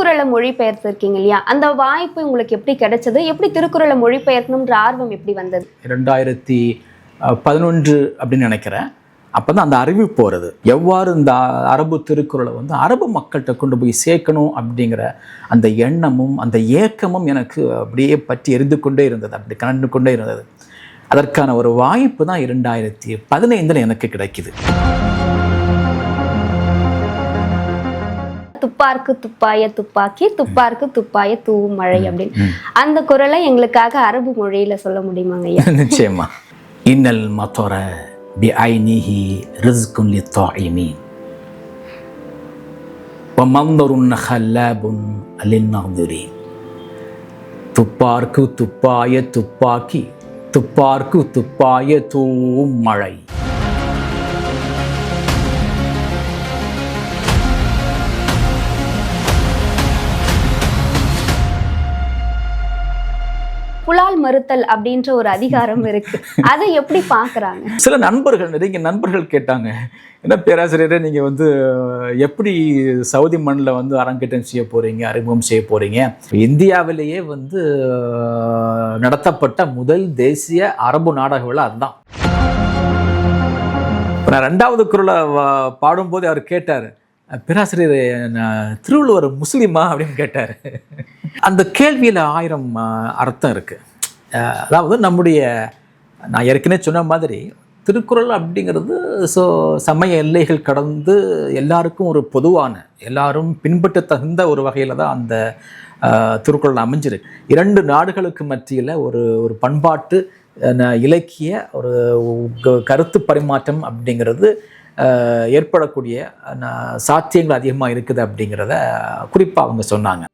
திருக்குறளை மொழிபெயர்த்திருக்கீங்க இல்லையா? அந்த வாய்ப்பு உங்களுக்கு எப்படி கிடைச்சது? எப்படி திருக்குறளை மொழிபெயர்க்கணுன்ற ஆர்வம் எப்படி வந்தது? ரெண்டாயிரத்தி பதினொன்று அப்படின்னு நினைக்கிறேன். அப்போ தான் அந்த அறிவிப்பு வருது எவ்வாறு இந்த அரபு திருக்குறளை வந்து அரபு மக்கள்கிட்ட கொண்டு போய் சேர்க்கணும் அப்படிங்கிற அந்த எண்ணமும் அந்த ஏக்கமும் எனக்கு அப்படியே பற்றி எரிந்து கொண்டே இருந்தது. அப்படி கண்டு கொண்டே இருந்தது. அதற்கான ஒரு வாய்ப்பு தான் இரண்டாயிரத்தி பதினைந்தில் எனக்கு கிடைக்குது. துப்பார்க்கு துப்பாய துப்பாக்கி துப்பார்க்கு துப்பாய தூவும் மழை அப்படின்னு. அந்த குரலை எங்களுக்காக அரபு மொழியில சொல்ல முடியுமாங்க ஐயா? நிச்சயமா. இன்னல் மத்தொர பி ஐனிஹி ரிஸ்குன் லி தாயிமீன் வமந்தருன் ஹல்லாபுன் அலின்னாதுரீன் துப்பார்க்கு துப்பாய துப்பாக்கி துப்பார்க்கு துப்பாய தூவும் மழை. புலால் மறுத்தல் அப்படின்ற ஒரு அதிகாரம் இருக்கு. அதை எப்படி பாக்குறாங்க சில நண்பர்கள் நிறைய நண்பர்கள் கேட்டாங்க. என்ன பேராசிரியரே நீங்கள் வந்து எப்படி சவுதி மண்ணில் வந்து அரங்கேற்றம் செய்ய போகிறீங்க அறிமுகம் செய்ய போகிறீங்க இந்தியாவிலேயே வந்து நடத்தப்பட்ட முதல் தேசிய அரபு நாடக விழா அதுதான். நான் ரெண்டாவது குரலை பாடும்போது அவர் கேட்டார் பேராசிரியர் திருவள்ளுவர் முஸ்லீமா? அப்படின்னு கேட்டார். அந்த கேள்வியில் ஆயிரம் அர்த்தம் இருக்குது அதாவது நம்முடைய நான் ஏற்கனவே சொன்ன மாதிரி திருக்குறள் அப்படிங்கிறது ஸோ சமய எல்லைகள் கடந்து எல்லாருக்கும் ஒரு பொதுவான எல்லாரும் பின்பற்ற தகுந்த ஒரு வகையில் தான் அந்த திருக்குறள் அமைஞ்சிருக்கு. இரண்டு நாடுகளுக்கு மத்தியில் ஒரு ஒரு பண்பாட்டு இலக்கிய ஒரு க- கருத்து பரிமாற்றம் அப்படிங்கிறது ஏற்படக்கூடிய சாத்தியங்கள் அதிகமாக இருக்குது அப்படிங்கிறத குறிப்பாக அவங்க சொன்னாங்க.